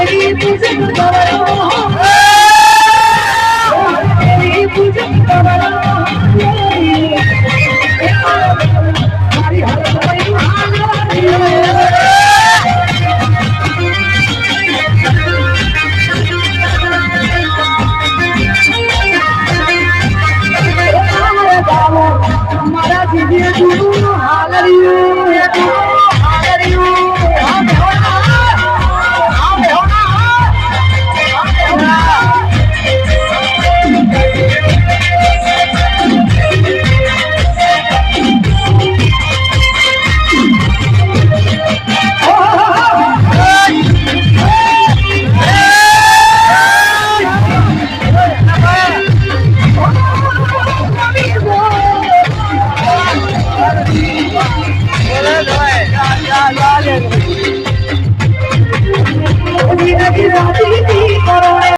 పూజకు కవరం పూజకు కవరం রাজনীতি করা